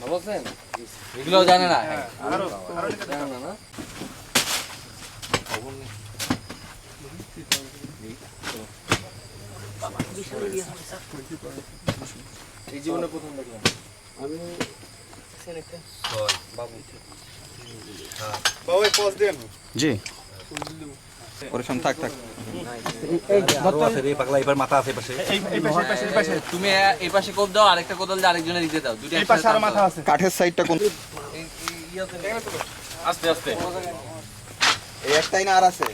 ভালো এগুলো জানে না? হ্যাঁ, জানে না? না এই জীবনে প্রথম দেখলাম। আমি বাবু। বাবু পজ দেন জি। ওর সামনে থাক থাক। এই এই পাশে এই পাশে এই পাশে তুমি এই পাশে কোপ দাও আরেকটা কোদাল দিয়ে আরেকজনে দিতে দাও। দুটো এই পাশে আর মাথা আছে। কাঠের সাইডটা কোন? আস্তে আস্তে। এই একটাই না আর আছে?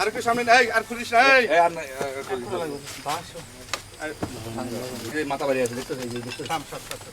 আর একটু সামনে এই। আর খুলিস না। এই মাথা বাড়ি আছে দেখতে থাম, সব, সব, সব।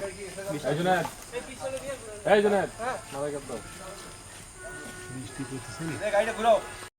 বৃষ্টি হ্যাঁ। করতেছে